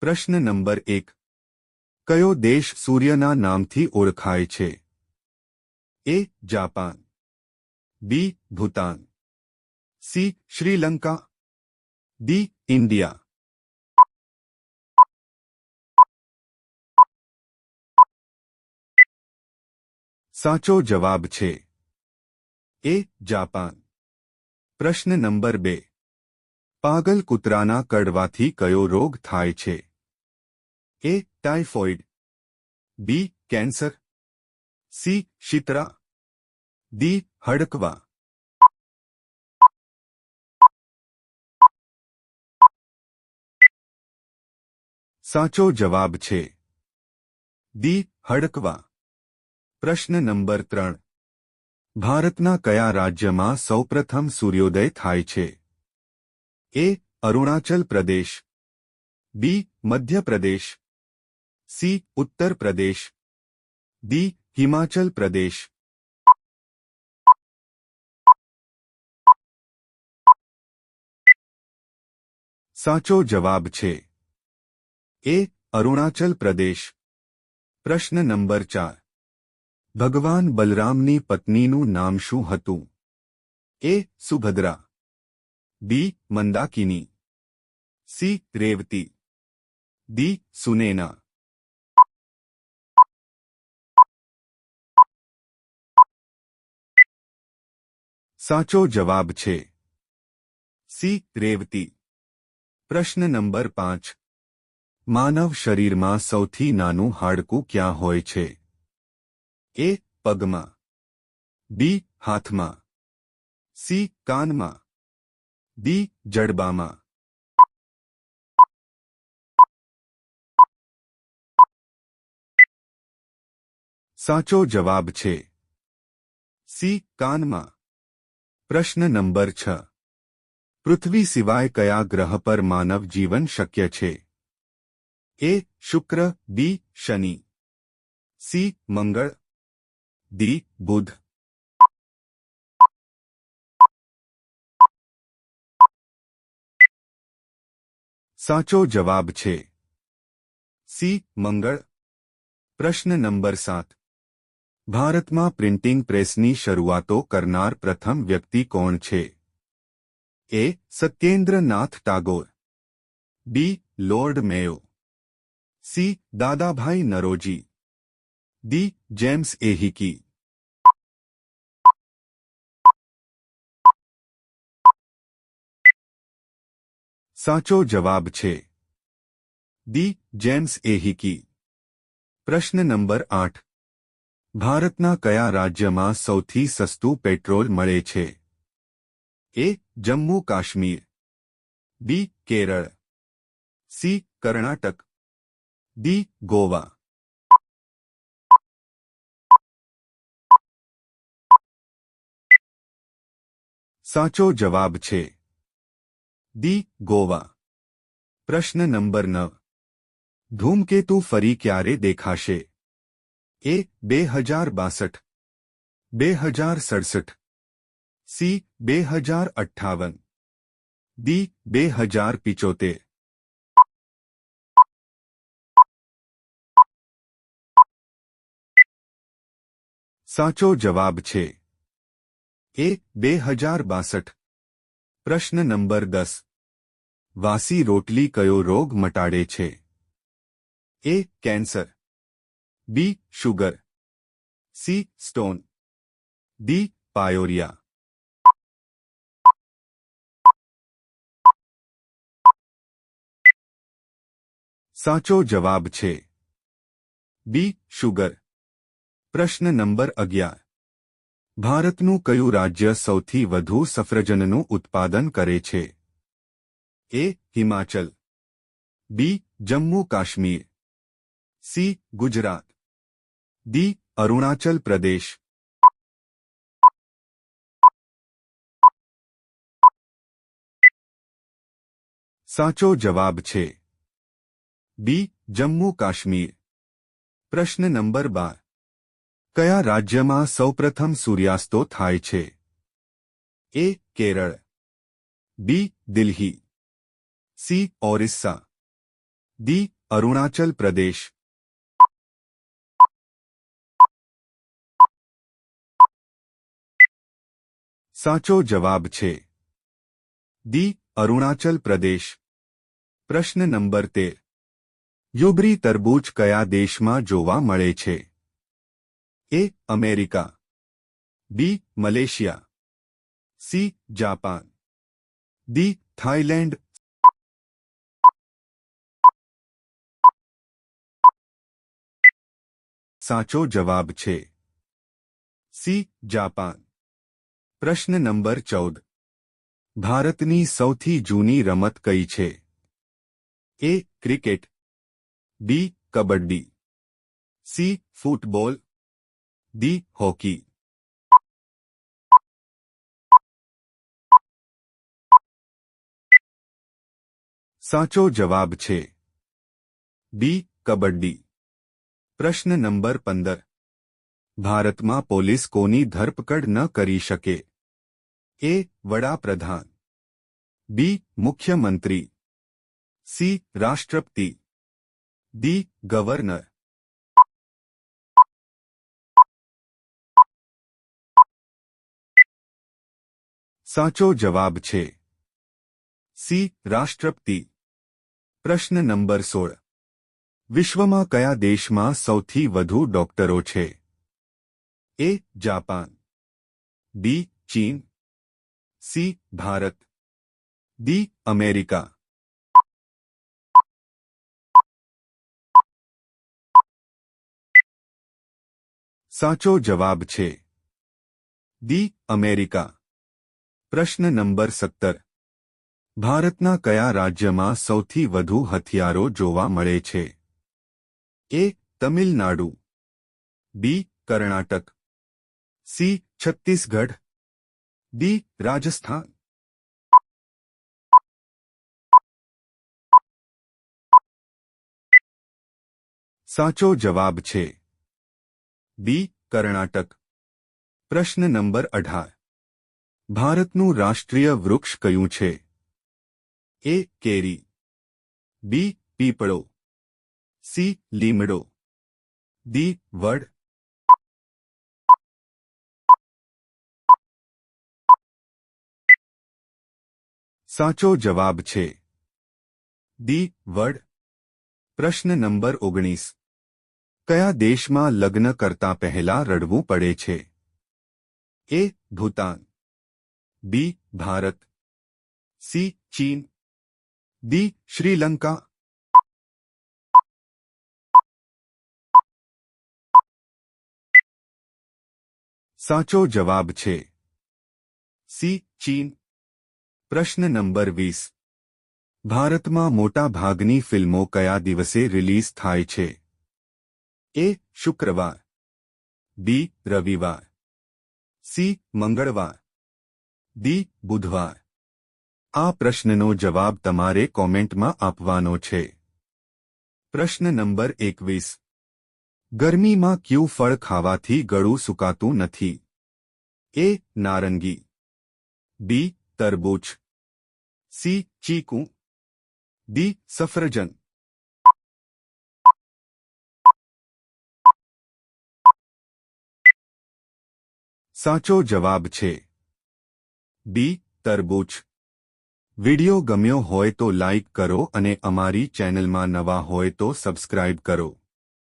પ્રશ્ન નંબર એક. કયો દેશ સૂર્યના નામથી ઓળખાય છે? A, Japan. B, Bhutan. C, Sri Lanka. D, India. સાચો જવાબ છે. A, Japan. પ્રશ્ન નંબર બે. પાગલ કૂતરાના કડવાથી કયો રોગ થાય છે? A typhoid B cancer C Shitala D હડકવા સાચો જવાબ છે દી હડકવા પ્રશ્ન નંબર ત્રણ ભારતના કયા રાજ્યમાં સૌપ્રથમ સૂર્યોદય થાય છે એ અરુણાચલ પ્રદેશ બી મધ્યપ્રદેશ સી ઉત્તર પ્રદેશ ડી હિમાચલ પ્રદેશ સાચો જવાબ છે. એ અરુણાચલ પ્રદેશ પ્રશ્ન નંબર ચાર. ભગવાન બલરામની પત્નીનું નામ શું હતું? A Subhadra. B Mandakini. C Revati. D Sunaina. સાચો જવાબ છે. સી. રેવતી. પ્રશ્ન નંબર પાંચ. માનવ શરીરમાં સૌથી નાનું હાડકું ક્યાં હોય છે? એ. પગમાં. બી. હાથમાં. સી. કાનમાં. ડી. જડબામાં. સાચો જવાબ છે. સી. કાનમાં. પ્રશ્ન નંબર છ પૃથ્વી સિવાય કયા ગ્રહ પર માનવ જીવન શક્ય છે એ શુક્ર બી શનિ સી મંગળ ડી બુધ સાચો જવાબ છે સી મંગળ પ્રશ્ન નંબર સાત ભારતમાં પ્રિન્ટિંગ પ્રેસની શરૂઆતો કરનાર પ્રથમ વ્યક્તિ કોણ છે A Satyendranath Tagore B Lord Mayo C Dadabhai Naoroji D James Hicky સાચો જવાબ છે ડી જેમ્સ એહિકી પ્રશ્ન નંબર આઠ ભારતના કયા રાજ્યમાં સૌથી સસ્તું પેટ્રોલ મળે છે? A, Jammu Kashmir. B, Kerala. C, Karnataka. D, Goa. સાચો જવાબ છે. દી ગોવા. પ્રશ્ન નંબર નવ. ધૂમકેતુ ફરી ક્યારે દેખાશે? એ બે હજાર બાસઠ. બે હજાર સડસઠ. સી બે હજાર અઠ્ઠાવન. ડી બે હજાર પિચોતેર. સાચો જવાબ છે એ બે હજાર બાસઠ. પ્રશ્ન નંબર દસ. વાસી રોટલી કયો રોગ મટાડે છે? A cancer. B sugar C stone D pyorrhoea સાચો જવાબ છે બી શુગર પ્રશ્ન નંબર અગિયાર ભારતનું કયું રાજ્ય સૌથી વધુ સફરજનનું ઉત્પાદન કરે છે A Himachal B Jammu Kashmir C Gujarat D Arunachal Pradesh સાચો જવાબ છે બી જમ્મુ કાશ્મીર પ્રશ્ન નંબર બાર કયા રાજ્યમાં સૌપ્રથમ સૂર્યાસ્તો થાય છે A Kerala B Delhi C Orissa D Arunachal Pradesh સાચો જવાબ છે. દી અરુણાચલ પ્રદેશ. પ્રશ્ન નંબર તેર. યુબરી તરબૂચ કયા દેશમાં જોવા મળે છે? A, America. B, Malaysia. C, Japan. D Thailand. સાચો જવાબ છે. C, Japan. પ્રશ્ન નંબર ચૌદ. ભારતની સૌથી જૂની રમત કઈ છે? A cricket, B kabaddi, C football D hockey. સાચો જવાબ છે, બી કબડ્ડી. પ્રશ્ન નંબર પંદર. ભારતમાં પોલીસ કોની ધરપકડ ન કરી શકે? એ વડાપ્રધાન. બી મુખ્યમંત્રી. સી રાષ્ટ્રપતિ. D governor. સાચો જવાબ છે. સી રાષ્ટ્રપતિ. પ્રશ્ન નંબર સોળ. વિશ્વમાં કયા દેશમાં સૌથી વધુ ડોક્ટરો છે? A Japan. બી ચીન. સી, ભારત. D, America. સાચો જવાબ છે. દી અમેરિકા. પ્રશ્ન નંબર સત્તર. ભારતના કયા રાજ્યમાં સૌથી વધુ હથિયારો જોવા મળે છે? A, Tamil Nadu. B, Karnataka. C, Chhattisgarh. D Rajasthan સાચો જવાબ છે. બી કર્ણાટક. પ્રશ્ન નંબર અઢાર. ભારતનું રાષ્ટ્રીય વૃક્ષ કયું છે? એ કેરી. બી પીપળો. સી લીમડો. દી વડ. સાચો જવાબ છે દી વડ પ્રશ્ન નંબર ઓગણીસ કયા દેશમાં લગ્ન કરતા પહેલા રડવું પડે છે A Bhutan B Bharat C ચીન દી શ્રીલંકા સાચો જવાબ છે સી ચીન પ્રશ્ન નંબર વીસ. ભારતમાં મોટા ભાગની ફિલ્મો કયા દિવસે રિલીઝ થાય છે? એ, શુક્રવાર. બી, રવિવાર. સી, મંગળવાર. દી બુધવાર. આ પ્રશ્નનો જવાબ તમારે કોમેન્ટમાં આપવાનો છે. પ્રશ્ન નંબર એકવીસ. ગરમીમાં ક્યુ ફળ ખાવાથી ગળું સુકાતું નથી? એ, નારંગી. બી તરબૂચ સી ચીકુ ડી સફરજન સાચો જવાબ છે બી તરબૂચ વિડિયો ગમ્યો હોય તો લાઇક કરો અને અમારી ચેનલમાં નવા હોય તો સબસ્ક્રાઇબ કરો